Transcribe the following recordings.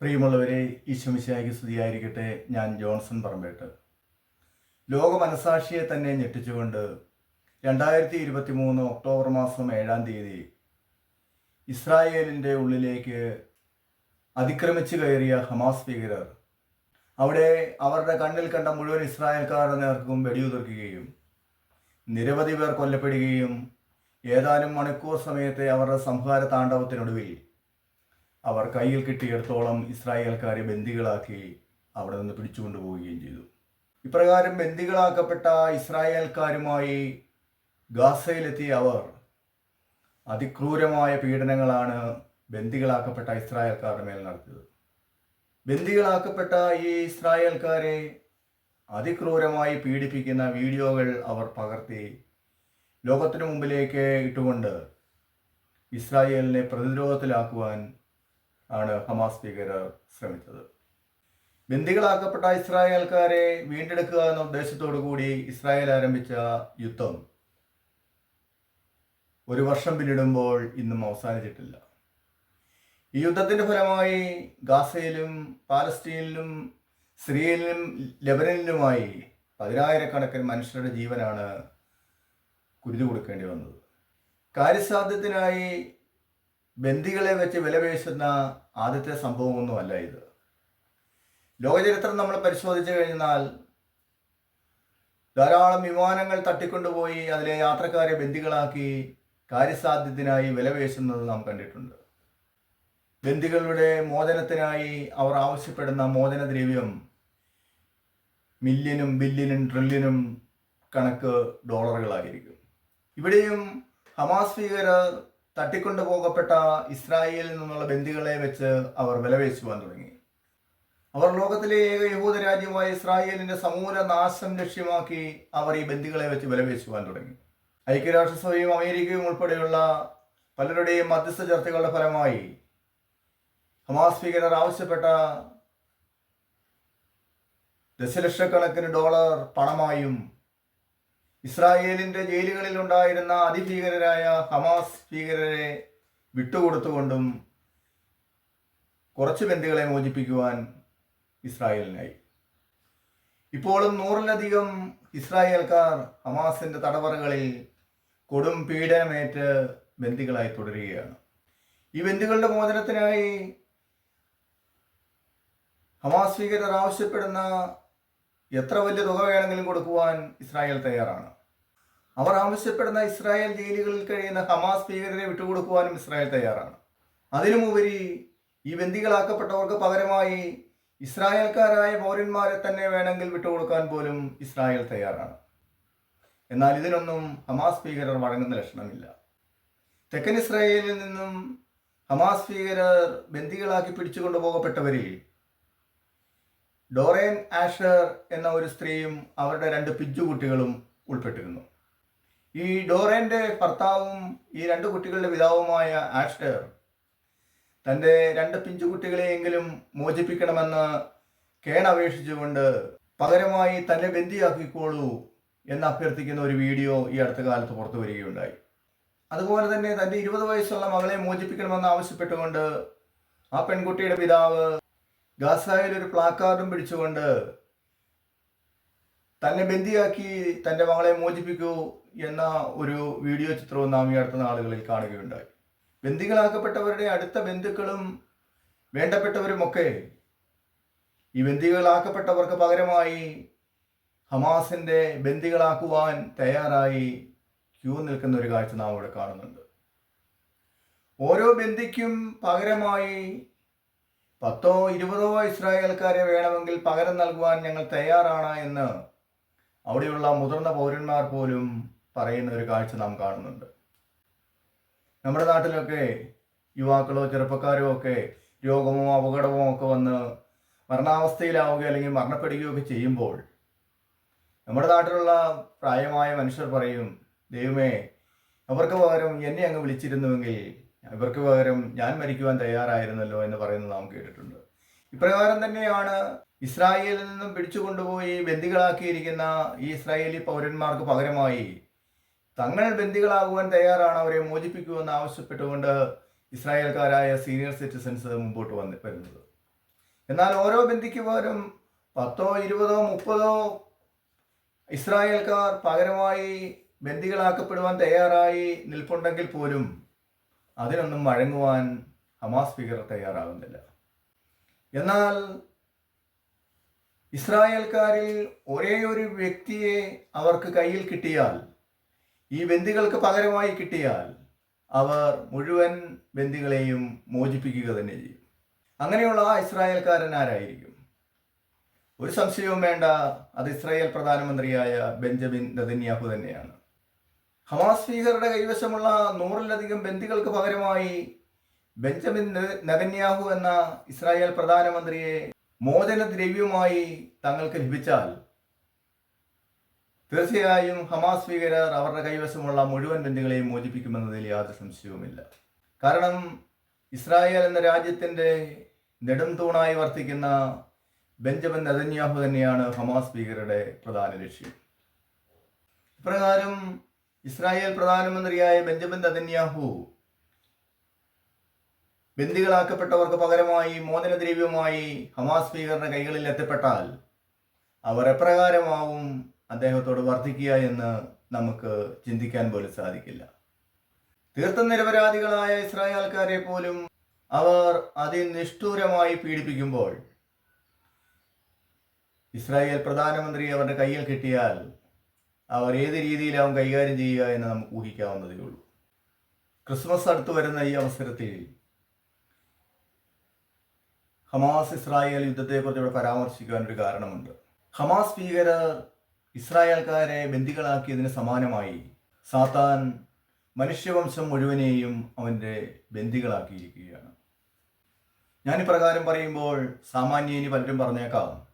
പ്രിയമുള്ളവരെ ഈശ്വമിശായിക്ക് സ്തുതിയായിരിക്കട്ടെ. ഞാൻ ജോൺസൺ പറമ്പേട്ട്. ലോക മനസാക്ഷിയെ തന്നെ ഞെട്ടിച്ചുകൊണ്ട് രണ്ടായിരത്തി ഇരുപത്തി മൂന്ന് ഒക്ടോബർ മാസം ഏഴാം തീയതി ഇസ്രായേലിന്റെ ഉള്ളിലേക്ക് അതിക്രമിച്ചു കയറിയ ഹമാസ് ഭീകരർ അവിടെ അവരുടെ കണ്ണിൽ കണ്ട മുഴുവൻ ഇസ്രായേൽക്കാരുടെ നേർക്കും വെടിയുതിർക്കുകയും നിരവധി പേർ കൊല്ലപ്പെടുകയും ഏതാനും മണിക്കൂർ സമയത്തെ അവരുടെ സംഹാര താണ്ഡവത്തിനൊടുവിൽ അവർ കയ്യിൽ കിട്ടിയിടത്തോളം ഇസ്രായേൽക്കാരെ ബന്ദികളാക്കി അവിടെ നിന്ന് പിടിച്ചുകൊണ്ടുപോവുകയും ചെയ്തു. ഇപ്രകാരം ബന്ദികളാക്കപ്പെട്ട ഇസ്രായേൽക്കാരുമായി ഗാസയിലെത്തിയ അവർ അതിക്രൂരമായ പീഡനങ്ങളാണ് ബന്ദികളാക്കപ്പെട്ട ഇസ്രായേൽക്കാരുടെ മേൽ നടത്തിയത്. ബന്ദികളാക്കപ്പെട്ട ഈ ഇസ്രായേൽക്കാരെ അതിക്രൂരമായി പീഡിപ്പിക്കുന്ന വീഡിയോകൾ അവർ പകർത്തി ലോകത്തിനു മുമ്പിലേക്ക് ഇട്ടുകൊണ്ട് ഇസ്രായേലിനെ പ്രതിരോധത്തിലാക്കുവാൻ ആണ് ഹമാസ് ഭീകരർ ശ്രമിച്ചത്. ബന്ദികളാക്കപ്പെട്ട ഇസ്രായേൽക്കാരെ വീണ്ടെടുക്കുക എന്ന ഉദ്ദേശത്തോടു കൂടി ഇസ്രായേൽ ആരംഭിച്ച യുദ്ധം ഒരു വർഷം പിന്നിടുമ്പോൾ ഇന്നും അവസാനിച്ചിട്ടില്ല. ഈ യുദ്ധത്തിന്റെ ഫലമായി ഗാസയിലും പാലസ്തീനിലും സിറിയയിലും ലെബനനിലുമായി പതിനായിരക്കണക്കിന് മനുഷ്യരുടെ ജീവനാണ് കുരുതി കൊടുക്കേണ്ടി വന്നത്. കാര്യസാധ്യത്തിനായി ബന്ദികളെ വെച്ച് വിലപേശുന്ന ആദ്യത്തെ സംഭവമൊന്നുമല്ല ഇത്. ലോകചരിത്രം നമ്മൾ പരിശോധിച്ചു കഴിഞ്ഞാൽ ധാരാളം വിമാനങ്ങൾ തട്ടിക്കൊണ്ടുപോയി അതിലെ യാത്രക്കാരെ ബന്ദികളാക്കി കാര്യസാധ്യത്തിനായി വിലപേശുന്നത് നാം കണ്ടിട്ടുണ്ട്. ബന്ദികളുടെ മോചനത്തിനായി അവർ ആവശ്യപ്പെടുന്ന മോചനദ്രവ്യം മില്യനും ബില്യനും ട്രില്യനും കണക്ക് ഡോളറുകളായിരിക്കും. ഇവിടെയും ഹമാസ് ഭീകരർ തട്ടിക്കൊണ്ടു പോകപ്പെട്ട ഇസ്രായേലിൽ നിന്നുള്ള ബന്ദികളെ വെച്ച് അവർ വിലപേശുവാൻ തുടങ്ങി. അവർ ലോകത്തിലെ ഏക യഹൂദ രാജ്യമായ ഇസ്രായേലിന്റെ സമൂല നാശം ലക്ഷ്യമാക്കി അവർ ഈ ബന്ദികളെ വെച്ച് വിലപേശുവാൻ തുടങ്ങി. ഐക്യരാഷ്ട്രസഭയും അമേരിക്കയും ഉൾപ്പെടെയുള്ള പലരുടെയും മധ്യസ്ഥ ചർച്ചകളുടെ ഫലമായി ഹമാസ് ഭീകരർ ആവശ്യപ്പെട്ട ദശലക്ഷക്കണക്കിന് ഡോളർ പണമായും ഇസ്രായേലിന്റെ ജയിലുകളിൽ ഉണ്ടായിരുന്ന അതിഭീകരരായ ഹമാസ് ഭീകരരെ വിട്ടുകൊടുത്തുകൊണ്ടും കുറച്ച് ബന്ദികളെ മോചിപ്പിക്കുവാൻ ഇസ്രായേലിനായി. ഇപ്പോഴും നൂറിലധികം ഇസ്രായേൽക്കാർ ഹമാസിന്റെ തടവറകളിൽ കൊടും പീഡനമേറ്റ് ബന്ദികളായി തുടരുകയാണ്. ഈ ബന്ദികളുടെ മോചനത്തിനായി ഹമാസ് ഭീകരർ ആവശ്യപ്പെടുന്ന എത്ര വലിയ തുക വേണമെങ്കിലും കൊടുക്കുവാൻ ഇസ്രായേൽ തയ്യാറാണ്. അവർ ആവശ്യപ്പെടുന്ന ഇസ്രായേൽ ജയിലുകളിൽ കഴിയുന്ന ഹമാസ് ഭീകരരെ വിട്ടുകൊടുക്കുവാനും ഇസ്രായേൽ തയ്യാറാണ്. അതിനുമുപരി ഈ ബന്ദികളാക്കപ്പെട്ടവർക്ക് പകരമായി ഇസ്രായേൽക്കാരായ പൗരന്മാരെ തന്നെ വേണമെങ്കിൽ വിട്ടുകൊടുക്കാൻ പോലും ഇസ്രായേൽ തയ്യാറാണ്. എന്നാൽ ഇതിനൊന്നും ഹമാസ് ഭീകരർ വഴങ്ങുന്ന ലക്ഷണമില്ല. തെക്കൻ ഇസ്രായേലിൽ നിന്നും ഹമാസ് ഭീകരർ ബന്ദികളാക്കി പിടിച്ചുകൊണ്ടു ഡോറേൻ ആഷർ എന്ന ഒരു സ്ത്രീയും അവരുടെ രണ്ട് പിഞ്ചുകുട്ടികളും ഉൾപ്പെട്ടിരുന്നു. ഈ ഡോറേന്റെ ഭർത്താവും ഈ രണ്ട് കുട്ടികളുടെ പിതാവുമായ ആഷർ തന്റെ രണ്ട് പിഞ്ചു കുട്ടികളെയെങ്കിലും മോചിപ്പിക്കണമെന്ന് കേണപേക്ഷിച്ചുകൊണ്ട് പകരമായി തന്നെ ബന്ദിയാക്കിക്കോളൂ എന്ന് അഭ്യർത്ഥിക്കുന്ന ഒരു വീഡിയോ ഈ അടുത്ത കാലത്ത് പുറത്തു വരികയുണ്ടായി. അതുപോലെ തന്നെ തന്റെ ഇരുപത് വയസ്സുള്ള മകളെ മോചിപ്പിക്കണമെന്ന് ആവശ്യപ്പെട്ടുകൊണ്ട് ആ പെൺകുട്ടിയുടെ പിതാവ് ഗാസായിൽ ഒരു പ്ലാക്കാർഡും പിടിച്ചുകൊണ്ട് തന്നെ ബന്ദിയാക്കി തന്റെ മകളെ മോചിപ്പിക്കൂ എന്ന ഒരു വീഡിയോ ചിത്രവും നാം ഈ അടുത്ത നാളുകളിൽ കാണുകയുണ്ടായി. ബന്ദികളാക്കപ്പെട്ടവരുടെ അടുത്ത ബന്ധുക്കളും വേണ്ടപ്പെട്ടവരുമൊക്കെ ഈ ബന്ദികളാക്കപ്പെട്ടവർക്ക് പകരമായി ഹമാസിന്റെ ബന്ദികളാക്കുവാൻ തയ്യാറായി ക്യൂ നിൽക്കുന്ന ഒരു കാഴ്ച നാം ഇവിടെ കാണുന്നുണ്ട്. ഓരോ ബന്ദിക്കും പകരമായി പത്തോ ഇരുപതോ ഇസ്രായേൽക്കാരെ വേണമെങ്കിൽ പകരം നൽകുവാൻ ഞങ്ങൾ തയ്യാറാണ് എന്ന് അവിടെയുള്ള മുതിർന്ന പൗരന്മാർ പോലും പറയുന്ന ഒരു കാഴ്ച നാം കാണുന്നുണ്ട്. നമ്മുടെ നാട്ടിലൊക്കെ യുവാക്കളോ ചെറുപ്പക്കാരോ ഒക്കെ രോഗമോ അപകടമോ ഒക്കെ വന്ന് മരണാവസ്ഥയിലാവുകയോ അല്ലെങ്കിൽ മരണപ്പെടുകയോ ഒക്കെ ചെയ്യുമ്പോൾ നമ്മുടെ നാട്ടിലുള്ള പ്രായമായ മനുഷ്യർ പറയും ദൈവമേ അവർക്ക് പകരം എന്നെ അങ്ങ് വിളിച്ചിരുന്നുവെങ്കിൽ ഇവർക്ക് പകരം ഞാൻ മരിക്കുവാൻ തയ്യാറായിരുന്നല്ലോ എന്ന് പറയുന്നത് നാം കേട്ടിട്ടുണ്ട്. ഇപ്രകാരം തന്നെയാണ് ഇസ്രായേലിൽ നിന്നും പിടിച്ചുകൊണ്ടുപോയി ബന്ദികളാക്കിയിരിക്കുന്ന ഈ ഇസ്രായേലി പൗരന്മാർക്ക് പകരമായി തങ്ങൾ ബന്ദികളാകുവാൻ തയ്യാറാണ് അവരെ മോചിപ്പിക്കുമെന്ന് ആവശ്യപ്പെട്ടുകൊണ്ട് ഇസ്രായേൽക്കാരായ സീനിയർ സിറ്റിസൺസ് മുമ്പോട്ട് വന്ന് വരുന്നത്. എന്നാൽ ഓരോ ബന്ദിക്ക് പകരം പത്തോ ഇരുപതോ മുപ്പതോ ഇസ്രായേൽക്കാർ പകരമായി ബന്ദികളാക്കപ്പെടുവാൻ തയ്യാറായി നിൽപ്പുണ്ടെങ്കിൽ പോലും അതിനൊന്നും വഴങ്ങുവാൻ ഹമാസ് ഭീകരർ തയ്യാറാകുന്നില്ല. എന്നാൽ ഇസ്രായേൽക്കാരിൽ ഒരേ ഒരു വ്യക്തിയെ അവർക്ക് കയ്യിൽ കിട്ടിയാൽ ഈ ബന്ദികൾക്ക് പകരമായി കിട്ടിയാൽ അവർ മുഴുവൻ ബന്ദികളെയും മോചിപ്പിക്കുക തന്നെ ചെയ്യും. അങ്ങനെയുള്ള ആ ഇസ്രായേൽക്കാരൻ ആരായിരിക്കും? ഒരു സംശയവും വേണ്ട. അത് ഇസ്രായേൽ പ്രധാനമന്ത്രിയായ ബെഞ്ചമിൻ നദന്യാഹു തന്നെയാണ്. ഹമാസ് ഭീകരുടെ കൈവശമുള്ള നൂറിലധികം ബന്ദികൾക്ക് പകരമായി ബെഞ്ചമിൻ നെതന്യാഹു എന്ന ഇസ്രായേൽ പ്രധാനമന്ത്രിയെ മോചന ദ്രവ്യമായി തങ്ങൾക്ക് ലഭിച്ചാൽ തീർച്ചയായും ഹമാസ് ഭീകരർ അവരുടെ കൈവശമുള്ള മുഴുവൻ ബന്ദികളെയും മോചിപ്പിക്കുമെന്നതിൽ യാതൊരു സംശയവുമില്ല. കാരണം ഇസ്രായേൽ എന്ന രാജ്യത്തിന്റെ നെടും തൂണായി വർത്തിക്കുന്ന ബെഞ്ചമിൻ നെതന്യാഹു തന്നെയാണ് ഹമാസ് ഭീകരരുടെ പ്രധാന ലക്ഷ്യം. ഇപ്രകാരം ഇസ്രായേൽ പ്രധാനമന്ത്രിയായ ബെഞ്ചമിൻ നെതന്യാഹു ബന്ദികളാക്കപ്പെട്ടവർക്ക് പകരമായി മോദനദ്രവ്യമായി ഹമാസ് ഭീകരന്റെ കൈകളിൽ എത്തപ്പെട്ടാൽ അവർ എപ്രകാരമാവും അദ്ദേഹത്തോട് വർദ്ധിക്കുക എന്ന് നമുക്ക് ചിന്തിക്കാൻ പോലും സാധിക്കില്ല. തീർത്തും നിരപരാധികളായ ഇസ്രായേൽക്കാരെ പോലും അവർ അതിനിഷ്ഠൂരമായി പീഡിപ്പിക്കുമ്പോൾ ഇസ്രായേൽ പ്രധാനമന്ത്രി അവരുടെ കയ്യിൽ കിട്ടിയാൽ അവർ ഏത് രീതിയിലാവും കൈകാര്യം ചെയ്യുക എന്ന് നമുക്ക് ഊഹിക്കാവുന്നതേ ഉള്ളൂ. ക്രിസ്മസ് അടുത്ത് വരുന്ന ഈ അവസരത്തിൽ ഹമാസ് ഇസ്രായേൽ യുദ്ധത്തെക്കുറിച്ച് ഇവിടെ പരാമർശിക്കാൻ ഒരു കാരണമുണ്ട്. ഹമാസ് ഭീകരർ ഇസ്രായേൽക്കാരെ ബന്ദികളാക്കിയതിന് സമാനമായി സാത്താൻ മനുഷ്യവംശം മുഴുവനെയും അവന്റെ ബന്ദികളാക്കിയിരിക്കുകയാണ്. ഞാനിപ്രകാരം പറയുമ്പോൾ സാമാന്യേനി പലരും പറഞ്ഞേക്കാം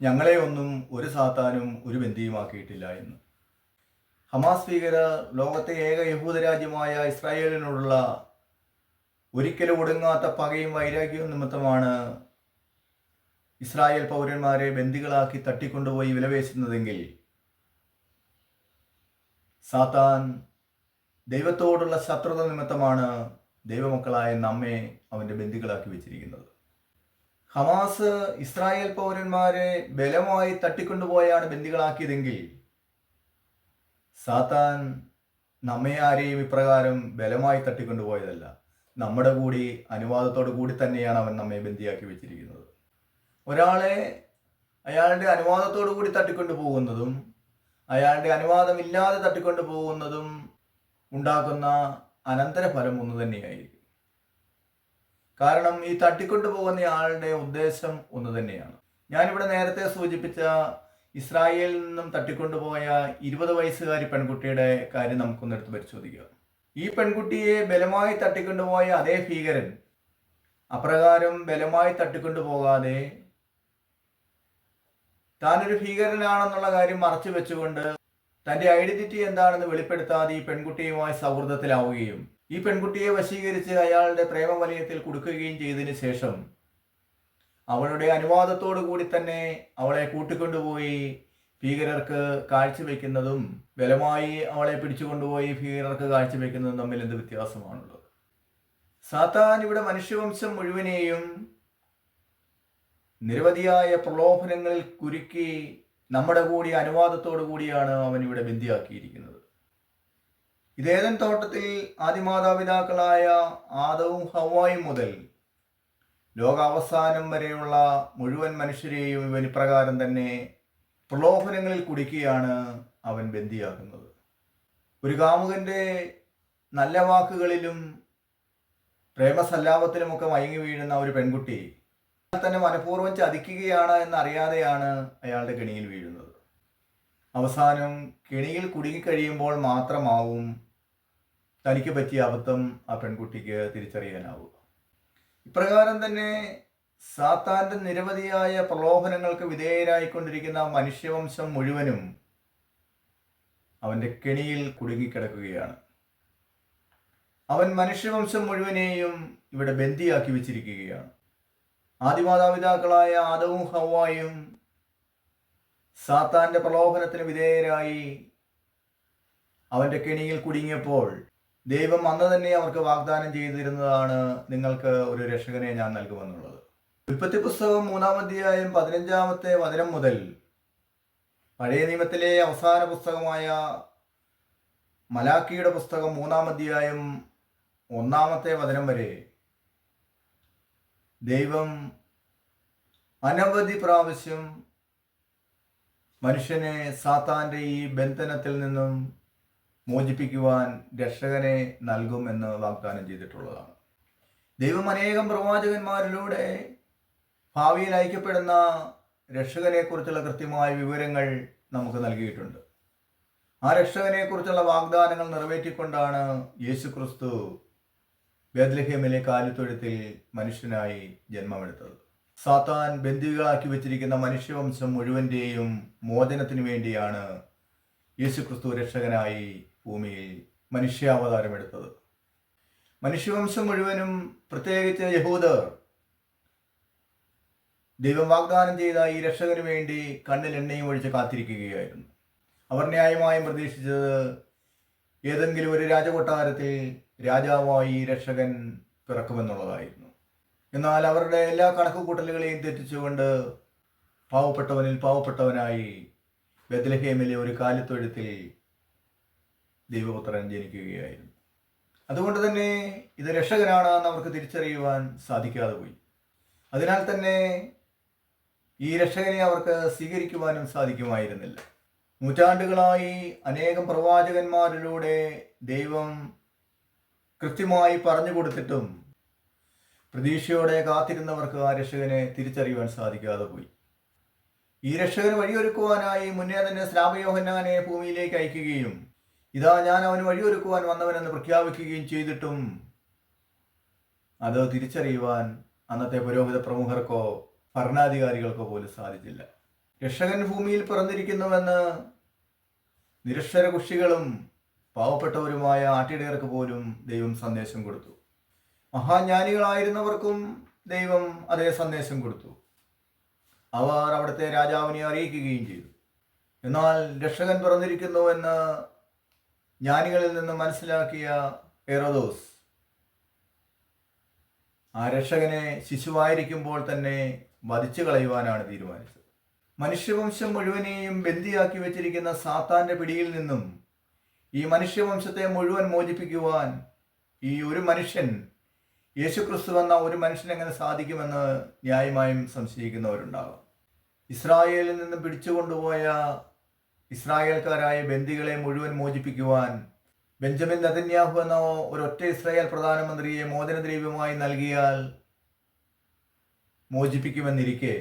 ഞങ്ങളെ ഒന്നും ഒരു സാത്താനും ഒരു ബന്ധിയുമാക്കിയിട്ടില്ല എന്ന്. ഹമാസ് ഭീകരർ ലോകത്തെ ഏക യഹൂദ രാജ്യമായ ഇസ്രായേലിനോടുള്ള ഒരിക്കലും ഒടുങ്ങാത്ത പകയും വൈരാഗ്യവും നിമിത്തമാണ് ഇസ്രായേൽ പൗരന്മാരെ ബന്ദികളാക്കി തട്ടിക്കൊണ്ടുപോയി വിലവേശുന്നതെങ്കിൽ സാത്താൻ ദൈവത്തോടുള്ള ശത്രുത നിമിത്തമാണ് ദൈവമക്കളായ നമ്മെ അവന്റെ ബന്ദികളാക്കി വെച്ചിരിക്കുന്നത്. ഹമാസ് ഇസ്രായേൽ പൗരന്മാരെ ബലമായി തട്ടിക്കൊണ്ടുപോയാണ് ബന്ദികളാക്കിയതെങ്കിൽ സാത്താൻ നമ്മെ ആരെയും ഇപ്രകാരം ബലമായി തട്ടിക്കൊണ്ടുപോയതല്ല. നമ്മുടെ കൂടി അനുവാദത്തോടു കൂടി തന്നെയാണ് അവൻ നമ്മെ ബന്ദിയാക്കി വെച്ചിരിക്കുന്നത്. ഒരാളെ അയാളുടെ അനുവാദത്തോടു കൂടി തട്ടിക്കൊണ്ടു പോകുന്നതും അയാളുടെ അനുവാദമില്ലാതെ തട്ടിക്കൊണ്ടു പോകുന്നതും ഉണ്ടാക്കുന്ന അനന്തരഫലം ഒന്ന് തന്നെയായിരിക്കും. കാരണം ഈ തട്ടിക്കൊണ്ടു പോകുന്ന ആളുടെ ഉദ്ദേശം ഒന്ന് തന്നെയാണ്. ഞാനിവിടെ നേരത്തെ സൂചിപ്പിച്ച ഇസ്രായേലിൽ നിന്നും തട്ടിക്കൊണ്ടുപോയ ഇരുപത് വയസ്സുകാരി പെൺകുട്ടിയുടെ കാര്യം നമുക്കൊന്നെടുത്ത് പരിശോധിക്കാം. ഈ പെൺകുട്ടിയെ ബലമായി തട്ടിക്കൊണ്ടുപോയ അതേ ഭീകരൻ അപ്രകാരം ബലമായി തട്ടിക്കൊണ്ടുപോകാതെ താനൊരു ഭീകരനാണെന്നുള്ള കാര്യം മറച്ചു വെച്ചുകൊണ്ട് തന്റെ ഐഡന്റിറ്റി എന്താണെന്ന് വെളിപ്പെടുത്താതെ ഈ പെൺകുട്ടിയുമായി സൗഹൃദത്തിലാവുകയും ഈ പെൺകുട്ടിയെ വശീകരിച്ച് അയാളുടെ പ്രേമവലയത്തിൽ കൊടുക്കുകയും ചെയ്തതിനു ശേഷം അവളുടെ അനുവാദത്തോടു കൂടി തന്നെ അവളെ കൂട്ടിക്കൊണ്ടുപോയി ഭീകരർക്ക് കാഴ്ചവെക്കുന്നതും ബലമായി അവളെ പിടിച്ചുകൊണ്ടുപോയി ഭീകരർക്ക് കാഴ്ചവെക്കുന്നതും തമ്മിൽ എന്ത് വ്യത്യാസമാണുള്ളത്? സാത്താൻ ഇവിടെ മനുഷ്യവംശം മുഴുവനെയും നിരവധിയായ പ്രലോഭനങ്ങളിൽ കുരുക്കി നമ്മുടെ കൂടി അനുവാദത്തോടു കൂടിയാണ് അവൻ ഇവിടെ ബന്ദിയാക്കിയിരിക്കുന്നത് ഇതേതൻ തോട്ടത്തിൽ ആദിമാതാപിതാക്കളായ ആദവും ഹവായും മുതൽ ലോകാവസാനം വരെയുള്ള മുഴുവൻ മനുഷ്യരെയും ഇവൻ ഇപ്രകാരം തന്നെ പ്രലോഭനങ്ങളിൽ കുടിക്കുകയാണ് അവൻ ബന്ദിയാക്കുന്നത്. ഒരു കാമുകന്റെ നല്ല വാക്കുകളിലും പ്രേമസല്ലാപത്തിലുമൊക്കെ മയങ്ങി വീഴുന്ന ഒരു പെൺകുട്ടി തന്നെ മനഃപൂർവം ചതിക്കുകയാണ് എന്നറിയാതെയാണ് അയാളുടെ കെണിയിൽ വീഴുന്നത്. അവസാനം കെണിയിൽ കുടുങ്ങിക്കഴിയുമ്പോൾ മാത്രമാവും തനിക്ക് പറ്റിയ അബദ്ധം ആ പെൺകുട്ടിക്ക് തിരിച്ചറിയാനാവുക. ഇപ്രകാരം തന്നെ സാത്താന്റെ നിരവധിയായ പ്രലോഭനങ്ങൾക്ക് വിധേയരായിക്കൊണ്ടിരിക്കുന്ന മനുഷ്യവംശം മുഴുവനും അവന്റെ കെണിയിൽ കുടുങ്ങിക്കിടക്കുകയാണ്. അവൻ മനുഷ്യവംശം മുഴുവനെയും ഇവിടെ ബന്ദിയാക്കി വെച്ചിരിക്കുകയാണ്. ആദിമാതാപിതാക്കളായ ആദവും ഹവായും സാത്താന്റെ പ്രലോഭനത്തിന് വിധേയരായി അവന്റെ കെണിയിൽ കുടുങ്ങിയപ്പോൾ ദൈവം അന്ന് തന്നെ അവർക്ക് വാഗ്ദാനം ചെയ്തിരുന്നതാണ് നിങ്ങൾക്ക് ഒരു രക്ഷകനെ ഞാൻ നൽകുമെന്നുള്ളത്. ഉൽപ്പത്തി പുസ്തകം മൂന്നാം അധ്യായം പതിനഞ്ചാമത്തെ വചനം മുതൽ പഴയ നിയമത്തിലെ അവസാന പുസ്തകമായ മലാക്കിയുടെ പുസ്തകം മൂന്നാം അധ്യായം ഒന്നാമത്തെ വചനം വരെ ദൈവം അനവധി പ്രാവശ്യം മനുഷ്യനെ സാത്താന്റെ ഈ ബന്ധനത്തിൽ നിന്നും മോചിപ്പിക്കുവാൻ രക്ഷകനെ നൽകുമെന്ന് വാഗ്ദാനം ചെയ്തിട്ടുള്ളതാണ്. ദൈവം അനേകം പ്രവാചകന്മാരിലൂടെ ഭാവിയിൽ അയക്കപ്പെടുന്ന രക്ഷകനെക്കുറിച്ചുള്ള കൃത്യമായ വിവരങ്ങൾ നമുക്ക് നൽകിയിട്ടുണ്ട്. ആ രക്ഷകനെക്കുറിച്ചുള്ള വാഗ്ദാനങ്ങൾ നിറവേറ്റിക്കൊണ്ടാണ് യേശു ക്രിസ്തു ബേദ്ലഹേമിലെ കാലിത്തൊഴുത്തിൽ മനുഷ്യനായി ജന്മമെടുത്തത്. സാത്താൻ ബന്ദികളാക്കി വെച്ചിരിക്കുന്ന മനുഷ്യവംശം മുഴുവന്റെയും മോചനത്തിനു വേണ്ടിയാണ് യേശുക്രിസ്തു രക്ഷകനായി ഭൂമിയിൽ മനുഷ്യാവതാരമെടുത്തത്. മനുഷ്യവംശം മുഴുവനും പ്രത്യേകിച്ച് യഹൂദർ ദൈവം വാഗ്ദാനം ചെയ്ത ഈ രക്ഷകന് വേണ്ടി കണ്ണിൽ എണ്ണയും ഒഴിച്ച് കാത്തിരിക്കുകയായിരുന്നു. അവർ ന്യായമായും പ്രതീക്ഷിച്ചത് ഏതെങ്കിലും ഒരു രാജകൊട്ടാരത്തിൽ രാജാവായി രക്ഷകൻ പിറക്കുമെന്നുള്ളതായിരുന്നു. എന്നാൽ അവരുടെ എല്ലാ കണക്കുകൂട്ടലുകളെയും തെറ്റിച്ചുകൊണ്ട് പാവപ്പെട്ടവനിൽ പാവപ്പെട്ടവനായി ബദലഹേമിലെ ഒരു കാലിത്തൊഴുത്തിൽ ദൈവപുത്രൻ ജനിക്കുകയായിരുന്നു. അതുകൊണ്ട് തന്നെ ഇത് രക്ഷകനാണെന്ന് അവർക്ക് തിരിച്ചറിയുവാൻ സാധിക്കാതെ പോയി. അതിനാൽ തന്നെ ഈ രക്ഷകനെ അവർക്ക് സ്വീകരിക്കുവാനും സാധിക്കുമായിരുന്നില്ല. നൂറ്റാണ്ടുകളായി അനേകം പ്രവാചകന്മാരിലൂടെ ദൈവം കൃത്യമായി പറഞ്ഞു കൊടുത്തിട്ടും പ്രതീക്ഷയോടെ കാത്തിരുന്നവർക്ക് ആ രക്ഷകനെ തിരിച്ചറിയുവാൻ സാധിക്കാതെ പോയി. ഈ രക്ഷകന് വഴിയൊരുക്കുവാനായി മുന്നേ തന്നെ സ്ലാപയോഹന്നാനെ ഭൂമിയിലേക്ക് അയക്കുകയും ഇതാ ഞാൻ അവന് വഴിയൊരുക്കുവാൻ വന്നവനെന്ന് പ്രഖ്യാപിക്കുകയും ചെയ്തിട്ടും അത് തിരിച്ചറിയുവാൻ അന്നത്തെ പുരോഹിത പ്രമുഖർക്കോ ഭരണാധികാരികൾക്കോ പോലും സാധിച്ചില്ല. രക്ഷകൻ ഭൂമിയിൽ പിറന്നിരിക്കുന്നുവെന്ന് നിരക്ഷര കുഷികളും പാവപ്പെട്ടവരുമായ ആട്ടിടയർക്ക് പോലും ദൈവം സന്ദേശം കൊടുത്തു. മഹാജ്ഞാനികളായിരുന്നവർക്കും ദൈവം അതേ സന്ദേശം കൊടുത്തു. അവർ അവിടുത്തെ രാജാവിനെ അറിയിക്കുകയും ചെയ്തു. എന്നാൽ രക്ഷകൻ പിറന്നിരിക്കുന്നുവെന്ന് ജ്ഞാനികളിൽ നിന്ന് മനസ്സിലാക്കിയ എറദോസ് ആ രക്ഷകനെ ശിശുവായിരിക്കുമ്പോൾ തന്നെ വധിച്ചു കളയുവാനാണ് തീരുമാനിച്ചത്. മനുഷ്യവംശം മുഴുവനെയും ബന്ദിയാക്കി വെച്ചിരിക്കുന്ന സാത്താന്റെ പിടിയിൽ നിന്നും ഈ മനുഷ്യവംശത്തെ മുഴുവൻ മോചിപ്പിക്കുവാൻ ഈ ഒരു മനുഷ്യൻ യേശുക്രിസ്തു എന്ന ഒരു മനുഷ്യൻ എങ്ങനെ സാധിക്കുമെന്ന് ന്യായമായും സംശയിക്കുന്നവരുണ്ടാകും. ഇസ്രായേലിൽ നിന്ന് പിടിച്ചുകൊണ്ടുപോയ ഇസ്രായേൽക്കാരായ ബന്ദികളെ മുഴുവൻ മോചിപ്പിക്കുവാൻ ബെഞ്ചമിൻ നതന്യാഹു എന്ന ഒരൊറ്റ ഇസ്രായേൽ പ്രധാനമന്ത്രിയെ മോചനദ്രവ്യമായി നൽകിയാൽ മോചിപ്പിക്കുമെന്നിരിക്കെ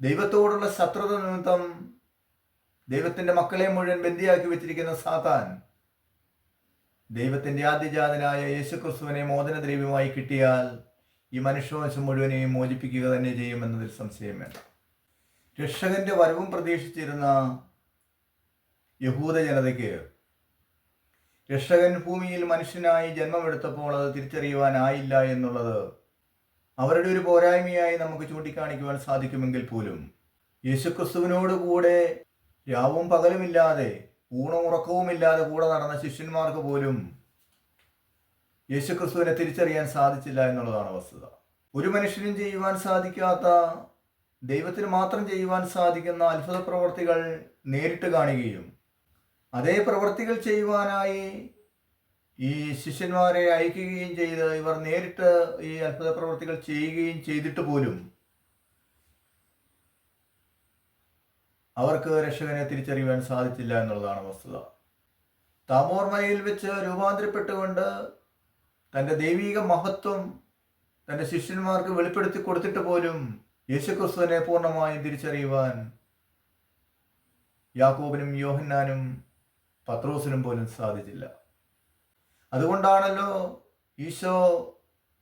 ദൈവത്തോടുള്ള ശത്രുത നിമിത്തം ദൈവത്തിന്റെ മക്കളെ മുഴുവൻ ബന്ദിയാക്കി വെച്ചിരിക്കുന്ന സാത്താൻ ദൈവത്തിന്റെ ആദ്യജാതനായ യേശുക്രിസ്തുവിനെ മോചനദ്രവ്യമായി കിട്ടിയാൽ ഈ മനുഷ്യവംശം മുഴുവനെയും മോചിപ്പിക്കുക തന്നെ ചെയ്യുമെന്നതിൽ സംശയം വേണ്ട. രക്ഷകന്റെ വരവും പ്രതീക്ഷിച്ചിരുന്ന യഹൂദ ജനതയ്ക്ക് രക്ഷകൻ ഭൂമിയിൽ മനുഷ്യനായി ജന്മമെടുത്തപ്പോൾ അത് തിരിച്ചറിയുവാനായില്ല എന്നുള്ളത് അവരുടെ ഒരു പോരായ്മയായി നമുക്ക് ചൂണ്ടിക്കാണിക്കുവാൻ സാധിക്കുമെങ്കിൽ പോലും യേശുക്രിസ്തുവിനോട് കൂടെ രാവും പകലുമില്ലാതെ ഊണമുറക്കവുമില്ലാതെ കൂടെ നടന്ന ശിഷ്യന്മാർക്ക് പോലും യേശുക്രിസ്തുവിനെ തിരിച്ചറിയാൻ സാധിച്ചില്ല എന്നുള്ളതാണ് വസ്തുത. ഒരു മനുഷ്യനും ചെയ്യുവാൻ സാധിക്കാത്ത ദൈവത്തിന് മാത്രം ചെയ്യുവാൻ സാധിക്കുന്ന അത്ഭുത പ്രവർത്തികൾ നേരിട്ട് കാണുകയും അതേ പ്രവർത്തികൾ ചെയ്യുവാനായി ഈ ശിഷ്യന്മാരെ അയക്കുകയും ചെയ്ത് ഇവർ നേരിട്ട് ഈ അത്ഭുത പ്രവർത്തികൾ ചെയ്യുകയും ചെയ്തിട്ട് പോലും അവർക്ക് രക്ഷകനെ തിരിച്ചറിയുവാൻ സാധിച്ചില്ല എന്നുള്ളതാണ് വസ്തുത. താമോർമയിൽ വെച്ച് രൂപാന്തരപ്പെട്ടുകൊണ്ട് തന്റെ ദൈവീക മഹത്വം തന്റെ ശിഷ്യന്മാർക്ക് വെളിപ്പെടുത്തി കൊടുത്തിട്ട് പോലും യേശുക്രിസ്തുവിനെ പൂർണമായും തിരിച്ചറിയുവാൻ യാക്കോബിനും യോഹന്നാനും പത്രോസിനും പോലും സാധിച്ചില്ല. അതുകൊണ്ടാണല്ലോ ഈശോ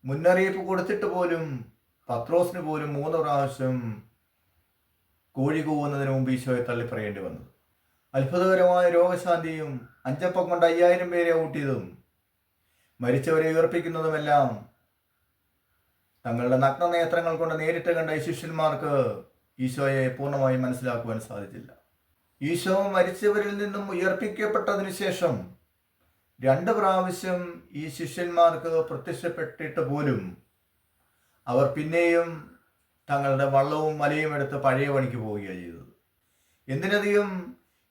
മുന്നറിയിപ്പ് കൊടുത്തിട്ട് പോലും പത്രോസിന് പോലും മൂന്ന് പ്രാവശ്യം കോഴി കൂവുന്നതിന് മുമ്പ് ഈശോയെ തള്ളിപ്പറയേണ്ടി വന്നു. അത്ഭുതകരമായ രോഗശാന്തിയും അഞ്ചപ്പം കൊണ്ട് അയ്യായിരം പേരെ ഊട്ടിയതും മരിച്ചവരെ ഉയർപ്പിക്കുന്നതുമെല്ലാം തങ്ങളുടെ നഗ്ന നേത്രങ്ങൾ കൊണ്ട് നേരിട്ട് കണ്ട ഈ ശിഷ്യന്മാർക്ക് ഈശോയെ പൂർണമായി മനസ്സിലാക്കുവാൻ സാധിച്ചില്ല. ഈശോ മരിച്ചവരിൽ നിന്നും ഉയർപ്പിക്കപ്പെട്ടതിനു ശേഷം രണ്ട് പ്രാവശ്യം ഈ ശിഷ്യന്മാർക്ക് പ്രത്യക്ഷപ്പെട്ടിട്ട് പോലും അവർ പിന്നെയും തങ്ങളുടെ വള്ളവും മലയും എടുത്ത് പഴയ പണിക്ക് പോവുകയാണ് ചെയ്തത്. എന്തിനധികം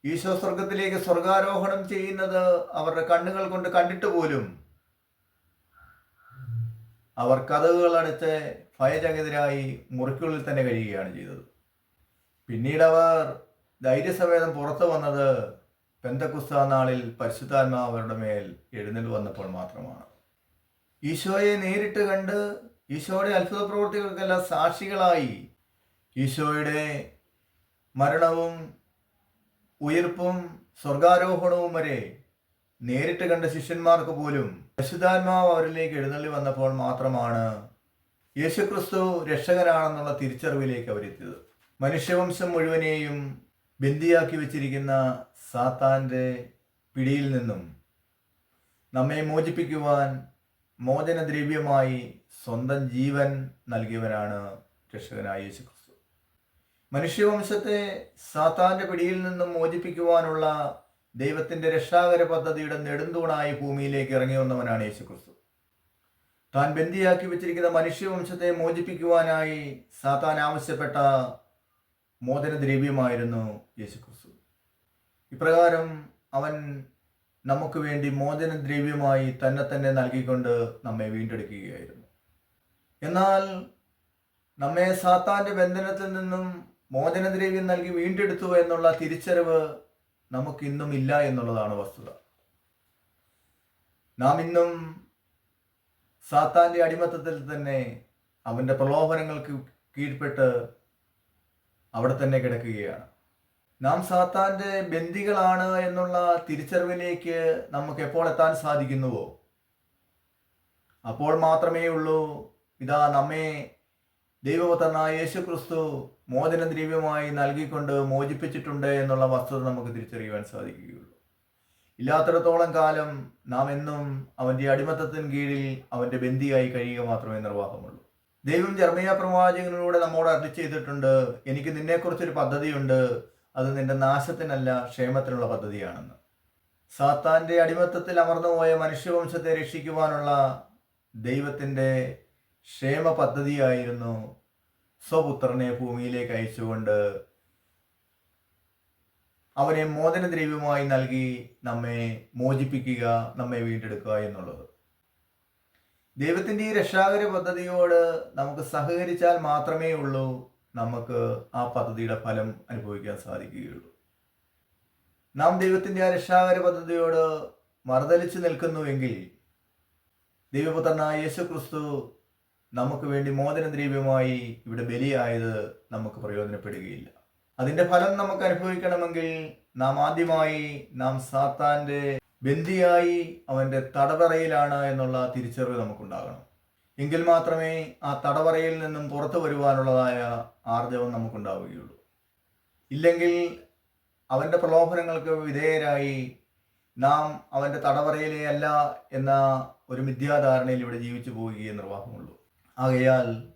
ഈശോ സ്വർഗത്തിലേക്ക് സ്വർഗാരോഹണം ചെയ്യുന്നത് അവരുടെ കണ്ണുകൾ കൊണ്ട് കണ്ടിട്ട് പോലും അവർ കഥകൾ അടച്ച് ഭയചകിതരായി മുറിക്കുള്ളിൽ തന്നെ കഴിയുകയാണ് ചെയ്തത്. പിന്നീട് അവർ ധൈര്യസമേതം പുറത്തു വന്നത് പെന്തക്കുസ്ത നാളിൽ പരിശുദ്ധാത്മാവരുടെ മേൽ എഴുന്നേൽ വന്നപ്പോൾ മാത്രമാണ്. ഈശോയെ നേരിട്ട് കണ്ട് ഈശോയുടെ അത്ഭുത പ്രവൃത്തികൾക്കെല്ലാം സാക്ഷികളായി ഈശോയുടെ മരണവും ഉയർപ്പും സ്വർഗാരോഹണവും വരെ നേരിട്ട് കണ്ട ശിഷ്യന്മാർക്ക് പോലും പരിശുദ്ധാത്മാവ് അവരിലേക്ക് എഴുന്നള്ളി വന്നപ്പോൾ മാത്രമാണ് യേശുക്രിസ്തു രക്ഷകനാണെന്നുള്ള തിരിച്ചറിവിലേക്ക് അവരെത്തിയത്. മനുഷ്യവംശം മുഴുവനെയും ബന്ദിയാക്കി വെച്ചിരിക്കുന്ന സാത്താന്റെ പിടിയിൽ നിന്നും നമ്മെ മോചിപ്പിക്കുവാൻ മോചനദ്രവ്യമായി സ്വന്തം ജീവൻ നൽകിയവനാണ് രക്ഷകനായ യേശു ക്രിസ്തു മനുഷ്യവംശത്തെ സാത്താന്റെ പിടിയിൽ നിന്നും മോചിപ്പിക്കുവാനുള്ള ദൈവത്തിന്റെ രക്ഷാകര പദ്ധതിയുടെ നെടുന്തൂണായി ഭൂമിയിലേക്ക് ഇറങ്ങി വന്നവനാണ് യേശു ക്രിസ്തു താൻ ബന്ദിയാക്കി വെച്ചിരിക്കുന്ന മനുഷ്യവംശത്തെ മോചിപ്പിക്കുവാനായി സാത്താൻ ആവശ്യപ്പെട്ട മോചന ദ്രവ്യമായിരുന്നു യേശു യേശുക്രിസ്തു. ഇപ്രകാരം അവൻ നമുക്ക് വേണ്ടി മോചന ദ്രവ്യമായി തന്നെ തന്നെ നൽകിക്കൊണ്ട് നമ്മെ വീണ്ടെടുക്കുകയായിരുന്നു. എന്നാൽ നമ്മെ സാത്താന്റെ ബന്ധനത്തിൽ നിന്നും മോചനദ്രവ്യം നൽകി വീണ്ടെടുത്തു എന്നുള്ള തിരിച്ചറിവ് നമുക്കിന്നും ഇല്ല എന്നുള്ളതാണ് വസ്തുത. നാം ഇന്നും സാത്താന്റെ അടിമത്തത്തിൽ തന്നെ അവന്റെ പ്രലോഭനങ്ങൾക്ക് കീഴ്പ്പെട്ട് അവിടെ തന്നെ കിടക്കുകയാണ്. നാം സാത്താന്റെ ബന്ദികളാണ് എന്നുള്ള തിരിച്ചറിവിലേക്ക് നമുക്ക് എപ്പോൾ എത്താൻ സാധിക്കുന്നുവോ? അപ്പോൾ മാത്രമേ ഉള്ളൂ ഇതാ നമ്മെ ദൈവപുത്രനായ യേശു ക്രിസ്തു മോചന ദ്രവ്യമായി നൽകിക്കൊണ്ട് മോചിപ്പിച്ചിട്ടുണ്ട് എന്നുള്ള വസ്തുത നമുക്ക് തിരിച്ചറിയുവാൻ സാധിക്കുകയുള്ളൂ. ഇല്ലാത്തിടത്തോളം കാലം നാം എന്നും അവന്റെ അടിമത്തത്തിന് കീഴിൽ അവന്റെ ബന്ധിയായി കഴിയുക മാത്രമേ നിർവാഹമുള്ളൂ. ദൈവം ജർമ്മയ പ്രവാചകനിലൂടെ നമ്മോട് അറി ചെയ്തിട്ടുണ്ട് എനിക്ക് നിന്നെക്കുറിച്ചൊരു പദ്ധതിയുണ്ട്. അത് നിന്റെ നാശത്തിനല്ല ക്ഷേമത്തിനുള്ള പദ്ധതിയാണെന്ന്. സാത്താന്റെ അടിമത്തത്തിൽ അമർന്നുപോയ മനുഷ്യവംശത്തെ രക്ഷിക്കുവാനുള്ള ദൈവത്തിന്റെ ക്ഷേമ പദ്ധതിയായിരുന്നു സ്വപുത്രനെ ഭൂമിയിലേക്ക് അയച്ചുകൊണ്ട് അവനെ മോചന ദ്രവ്യമായി നൽകി നമ്മെ മോചിപ്പിക്കുക നമ്മെ വീണ്ടെടുക്കുക എന്നുള്ളത്. ദൈവത്തിന്റെ ഈ രക്ഷാകര പദ്ധതിയോട് നമുക്ക് സഹകരിച്ചാൽ മാത്രമേ ഉള്ളൂ നമുക്ക് ആ പദ്ധതിയുടെ ഫലം അനുഭവിക്കാൻ സാധിക്കുകയുള്ളൂ. നാം ദൈവത്തിന്റെ ആ രക്ഷാകര പദ്ധതിയോട് മറുതലിച്ച് നിൽക്കുന്നുവെങ്കിൽ ദൈവപുത്രനായ യേശു ക്രിസ്തു നമുക്ക് വേണ്ടി മോചനദ്രവ്യമായി ഇവിടെ ബലിയായത് നമുക്ക് പ്രയോജനപ്പെടുകയില്ല. അതിന്റെ ഫലം നമുക്ക് അനുഭവിക്കണമെങ്കിൽ നാം ആദ്യമായി നാം സാത്താന്റെ ബന്ദിയായി അവന്റെ തടവറയിലാണ് എന്നുള്ള തിരിച്ചറിവ് നമുക്കുണ്ടാകണം. എങ്കിൽ മാത്രമേ ആ തടവറയിൽ നിന്നും പുറത്തു വരുവാനുള്ളതായ ആർജവം നമുക്കുണ്ടാവുകയുള്ളൂ. ഇല്ലെങ്കിൽ അവന്റെ പ്രലോഭനങ്ങൾക്ക് വിധേയരായി നാം അവന്റെ തടവറയിലെ അല്ല എന്ന ഒരു മിഥ്യാധാരണയിൽ ഇവിടെ ജീവിച്ചു പോവുകയേ നിർവാഹമുള്ളൂ. ആകയാൽ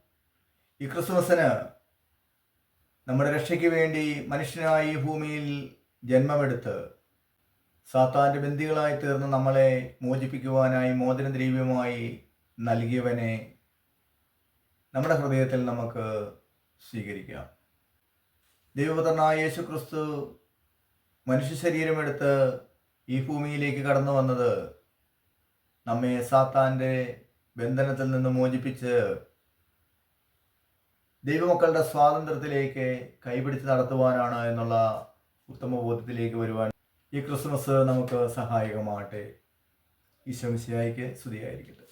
ഈ ക്രിസ്മസിന് നമ്മുടെ രക്ഷയ്ക്ക് വേണ്ടി മനുഷ്യനായി ഭൂമിയിൽ ജന്മമെടുത്ത് സാത്താന്റെ ബന്ധികളായി തീർന്ന് നമ്മളെ മോചിപ്പിക്കുവാനായി മോചന ദ്രവ്യമായി നൽകിയവനെ നമ്മുടെ ഹൃദയത്തിൽ നമുക്ക് സ്വീകരിക്കാം. ദൈവപുത്രനായ യേശു ക്രിസ്തു മനുഷ്യ ശരീരമെടുത്ത് ഈ ഭൂമിയിലേക്ക് കടന്നു വന്നത് നമ്മെ സാത്താന്റെ ബന്ധനത്തിൽ നിന്ന് മോചിപ്പിച്ച് ദൈവമക്കളുടെ സ്വാതന്ത്ര്യത്തിലേക്ക് കൈപിടിച്ച് നടത്തുവാനാണ് എന്നുള്ള ഉത്തമ വരുവാൻ ഈ ക്രിസ്മസ് നമുക്ക് സഹായകമാകട്ടെ. ഈശോമിശിയായിക്ക് സ്തുതിയായിരിക്കട്ടെ.